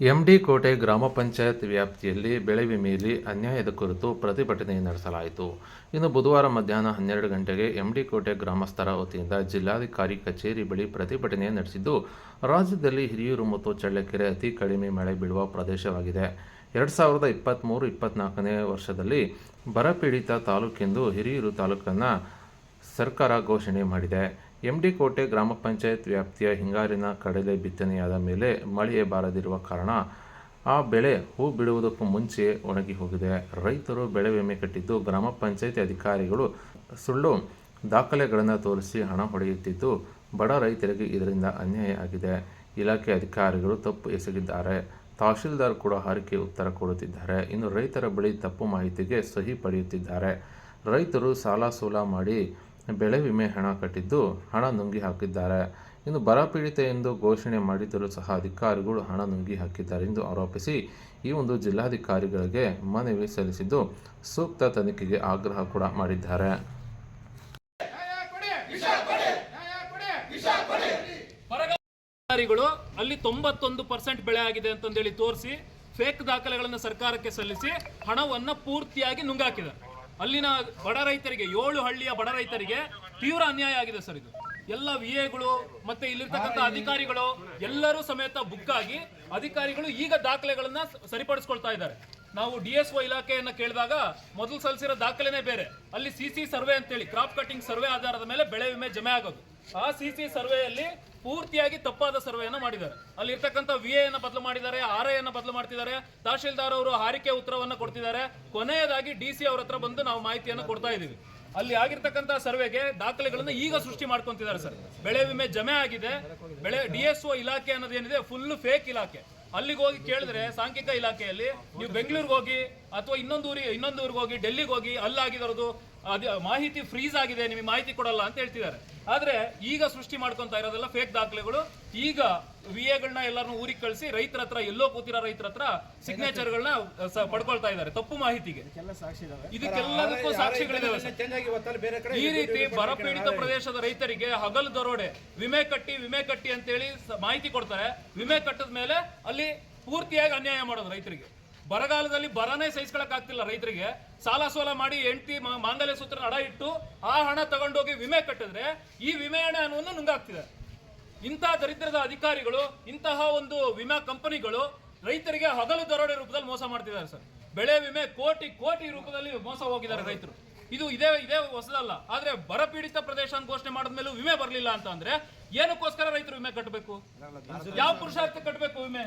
MD ಕೋಟೆ ಗ್ರಾಮ ಪಂಚಾಯತ್ ವ್ಯಾಪ್ತಿಯಲ್ಲಿ ಬೆಳೆ ವಿಮೆಯಲ್ಲಿ ಅನ್ಯಾಯದ ಕುರಿತು ಪ್ರತಿಭಟನೆ ನಡೆಸಲಾಯಿತು. ಇನ್ನು ಬುಧವಾರ ಮಧ್ಯಾಹ್ನ ಹನ್ನೆರಡು ಗಂಟೆಗೆ ಎಂಡಿ ಕೋಟೆ ಗ್ರಾಮಸ್ಥರ ವತಿಯಿಂದ ಜಿಲ್ಲಾಧಿಕಾರಿ ಕಚೇರಿ ಬಳಿ ಪ್ರತಿಭಟನೆ ನಡೆಸಿದ್ದು, ರಾಜ್ಯದಲ್ಲಿ ಹಿರಿಯೂರು ಮತ್ತು ಚಳ್ಳಕೆರೆ ಅತಿ ಕಡಿಮೆ ಮಳೆ ಬೀಳುವ ಪ್ರದೇಶವಾಗಿದೆ. ಎರಡು ಸಾವಿರದ ಇಪ್ಪತ್ತ್ಮೂರು ಇಪ್ಪತ್ತ್ನಾಲ್ಕನೇ ವರ್ಷದಲ್ಲಿ ಬರಪೀಡಿತ ತಾಲೂಕೆಂದು ಹಿರಿಯೂರು ತಾಲೂಕನ್ನು ಸರ್ಕಾರ ಘೋಷಣೆ ಮಾಡಿದೆ. ಎಂಡಿ ಕೋಟೆ ಗ್ರಾಮ ಪಂಚಾಯತ್ ವ್ಯಾಪ್ತಿಯ ಹಿಂಗಾರಿನ ಕಡಲೆ ಬಿತ್ತನೆಯಾದ ಮೇಲೆ ಮಳೆಯೇ ಬಾರದಿರುವ ಕಾರಣ ಆ ಬೆಳೆ ಹೂ ಬಿಡುವುದಕ್ಕೂ ಮುಂಚೆ ಒಣಗಿ ಹೋಗಿದೆ. ರೈತರು ಬೆಳೆ ವಿಮೆ ಕಟ್ಟಿದ್ದು ಗ್ರಾಮ ಪಂಚಾಯತಿ ಅಧಿಕಾರಿಗಳು ಸುಳ್ಳು ದಾಖಲೆಗಳನ್ನು ತೋರಿಸಿ ಹಣ ಹೊಡೆಯುತ್ತಿದ್ದು ಬಡ ರೈತರಿಗೆ ಇದರಿಂದ ಅನ್ಯಾಯ ಆಗಿದೆ. ಇಲಾಖೆ ಅಧಿಕಾರಿಗಳು ತಪ್ಪು ಎಸಗಿದ್ದಾರೆ. ತಹಶೀಲ್ದಾರ್ ಕೂಡ ಹಾರಿಕೆ ಉತ್ತರ ಕೊಡುತ್ತಿದ್ದಾರೆ. ಇನ್ನು ರೈತರ ಬಳಿ ತಪ್ಪು ಮಾಹಿತಿಗೆ ಸಹಿ ಪಡೆಯುತ್ತಿದ್ದಾರೆ. ರೈತರು ಸಾಲ ಸೂಲ ಮಾಡಿ ಬೆಳೆ ವಿಮೆ ಹಣ ಕಟ್ಟಿದ್ದು ಹಣ ನುಂಗಿ ಹಾಕಿದ್ದಾರೆ. ಇನ್ನು ಬರಪೀಡಿತ ಎಂದು ಘೋಷಣೆ ಮಾಡಿದ್ದರೂ ಸಹ ಅಧಿಕಾರಿಗಳು ಹಣ ನುಂಗಿ ಹಾಕಿದ್ದಾರೆ ಎಂದು ಆರೋಪಿಸಿ ಈ ಒಂದು ಜಿಲ್ಲಾಧಿಕಾರಿಗಳಿಗೆ ಮನವಿ ಸಲ್ಲಿಸಿದ್ದು ಸೂಕ್ತ ತನಿಖೆಗೆ ಆಗ್ರಹ ಕೂಡ ಮಾಡಿದ್ದಾರೆ. ಅಲ್ಲಿ ತೊಂಬತ್ತೊಂದು ಪರ್ಸೆಂಟ್ ಬೆಳೆ ಆಗಿದೆ ಅಂತಂದೇಳಿ ತೋರಿಸಿ, ಫೇಕ್ ದಾಖಲೆಗಳನ್ನು ಸರ್ಕಾರಕ್ಕೆ ಸಲ್ಲಿಸಿ ಹಣವನ್ನು ಪೂರ್ತಿಯಾಗಿ ನುಂಗಾಕಿದ್ದಾರೆ. ಅಲ್ಲಿನ ಬಡ ರೈತರಿಗೆ ಏಳು ಹಳ್ಳಿಯ ಬಡ ರೈತರಿಗೆ ತೀವ್ರ ಅನ್ಯಾಯ ಆಗಿದೆ ಸರ್ ಇದು. ಎಲ್ಲ ವಿ ಎಗಳು ಮತ್ತೆ ಇಲ್ಲಿರ್ತಕ್ಕಂಥ ಅಧಿಕಾರಿಗಳು ಎಲ್ಲರೂ ಸಮೇತ ಬುಕ್ ಆಗಿ ಅಧಿಕಾರಿಗಳು ಈಗ ದಾಖಲೆಗಳನ್ನ ಸರಿಪಡಿಸ್ಕೊಳ್ತಾ ಇದ್ದಾರೆ. ನಾವು ಡಿ ಎಸ್ ಒ ಇಲಾಖೆಯನ್ನು ಕೇಳಿದಾಗ ಮೊದಲು ಸಲ್ಲಿಸಿರೋ ದಾಖಲೆನೇ ಬೇರೆ. ಅಲ್ಲಿ ಸಿ ಸಿ ಸರ್ವೆ ಅಂತೇಳಿ, ಕ್ರಾಪ್ ಕಟಿಂಗ್ ಸರ್ವೆ ಆಧಾರದ ಮೇಲೆ ಬೆಳೆ ವಿಮೆ ಜಮೆ ಆಗೋದು. ಆ ಸಿ ಸಿ ಸರ್ವೆಯಲ್ಲಿ ಪೂರ್ತಿಯಾಗಿ ತಪ್ಪಾದ ಸರ್ವೆಯನ್ನು ಮಾಡಿದ್ದಾರೆ. ಅಲ್ಲಿ ಇರ್ತಕ್ಕಂಥ ವಿ ಎಯನ್ನು ಬದಲು ಮಾಡಿದ್ದಾರೆ ಆರ್ ಐಯನ್ನು ಬದಲು ಮಾಡ್ತಿದ್ದಾರೆ, ತಹಶೀಲ್ದಾರ್ ಅವರು ಹಾರಿಕೆ ಉತ್ತರವನ್ನು ಕೊಡ್ತಿದ್ದಾರೆ. ಕೊನೆಯದಾಗಿ ಡಿ ಸಿ ಅವ್ರ ಹತ್ರ ಬಂದು ನಾವು ಮಾಹಿತಿಯನ್ನು ಕೊಡ್ತಾ ಇದ್ದೀವಿ. ಅಲ್ಲಿ ಆಗಿರ್ತಕ್ಕಂಥ ಸರ್ವೆಗೆ ದಾಖಲೆಗಳನ್ನು ಈಗ ಸೃಷ್ಟಿ ಮಾಡ್ಕೊತಿದ್ದಾರೆ ಸರ್. ಬೆಳೆ ವಿಮೆ ಜಮೆ ಆಗಿದೆ. ಬೆಳೆ, ಡಿ ಎಸ್ ಒ ಇಲಾಖೆ ಅನ್ನೋದೇನಿದೆ ಫುಲ್ ಫೇಕ್ ಇಲಾಖೆ. ಅಲ್ಲಿಗೆ ಹೋಗಿ ಕೇಳಿದ್ರೆ ಸಾಂಖ್ಯಿಕ ಇಲಾಖೆಯಲ್ಲಿ ನೀವು ಬೆಂಗಳೂರಿಗೆ ಹೋಗಿ ಅಥವಾ ಇನ್ನೊಂದು ಊರಿಗೆ ಇನ್ನೊಂದು ಊರಿಗೆ ಹೋಗಿ, ಡೆಲ್ಲಿಗೆ ಹೋಗಿ ಅಲ್ಲಾಗಿರೋದು ಅದು ಮಾಹಿತಿ ಫ್ರೀಸ್ ಆಗಿದೆ ನಿಮಗೆ ಮಾಹಿತಿ ಕೊಡಲ್ಲ ಅಂತ ಹೇಳ್ತಿದ್ದಾರೆ. ಆದ್ರೆ ಈಗ ಸೃಷ್ಟಿ ಮಾಡ್ಕೊಂತ ಇರೋದೆಲ್ಲ ಫೇಕ್ ದಾಖಲೆಗಳು. ಈಗ ವಿ ಎಗಳನ್ನ ಎಲ್ಲರನ್ನೂ ಊರಿಗೆ ಕಳಿಸಿ ರೈತರ ಹತ್ರ ಎಲ್ಲೋ ಕೂತಿರೋ ರೈತರ ಹತ್ರ ಸಿಗ್ನೇಚರ್ಗಳನ್ನ ಪಡ್ಕೊಳ್ತಾ ಇದ್ದಾರೆ ತಪ್ಪು ಮಾಹಿತಿಗೆ. ಇದಕ್ಕೆಲ್ಲದಕ್ಕೂ ಸಾಕ್ಷಿಗಳಿದಾವೆ ಈ ರೀತಿ ಬರಪೀಡಿತ ಪ್ರದೇಶದ ರೈತರಿಗೆ ಹಗಲು ದರೋಡೆ ವಿಮೆ ಕಟ್ಟಿ ವಿಮೆ ಕಟ್ಟಿ ಅಂತೇಳಿ ಮಾಹಿತಿ ಕೊಡ್ತಾರೆ. ವಿಮೆ ಕಟ್ಟದ ಮೇಲೆ ಅಲ್ಲಿ ಪೂರ್ತಿಯಾಗಿ ಅನ್ಯಾಯ ಮಾಡೋದು ರೈತರಿಗೆ. ಬರಗಾಲದಲ್ಲಿ ಬರನೇ ಸಹಿಸ್ಕೊಳಕ್ ಆಗ್ತಿಲ್ಲ ರೈತರಿಗೆ. ಸಾಲ ಸೋಲ ಮಾಡಿ ಎಂಟಿ ಮಾಂಗಲ್ಯ ಸೂತ್ರ ಅಡ ಇಟ್ಟು ಆ ಹಣ ತಗೊಂಡೋಗಿ ವಿಮೆ ಕಟ್ಟಿದ್ರೆ ಈ ವಿಮೆ ಹಣವನ್ನು ನುಂಗಾಗ್ತಿದೆ. ಇಂತಹ ದರಿದ್ರದ ಅಧಿಕಾರಿಗಳು, ಇಂತಹ ಒಂದು ವಿಮಾ ಕಂಪನಿಗಳು ರೈತರಿಗೆ ಹಗಲು ದರೋಡೆ ರೂಪದಲ್ಲಿ ಮೋಸ ಮಾಡ್ತಿದ್ದಾರೆ ಸರ್. ಬೆಳೆ ವಿಮೆ ಕೋಟಿ ಕೋಟಿ ರೂಪದಲ್ಲಿ ಮೋಸ ಹೋಗಿದ್ದಾರೆ ರೈತರು. ಇದು ಇದೇ ಇದೇ ಹೊಸದಲ್ಲ. ಆದ್ರೆ ಬರಪೀಡಿತ ಪ್ರದೇಶ ಅಂತ ಘೋಷಣೆ ಮಾಡಿದ ಮಾಡಿದ್ಮೇಲೂ ವಿಮೆ ಬರಲಿಲ್ಲ ಅಂತ ಅಂದ್ರೆ ಏನಕ್ಕೋಸ್ಕರ ರೈತರು ವಿಮೆ ಕಟ್ಟಬೇಕು ಯಾವ ಪುರುಷಾರ್ಥ ಕಟ್ಟಬೇಕು ವಿಮೆ?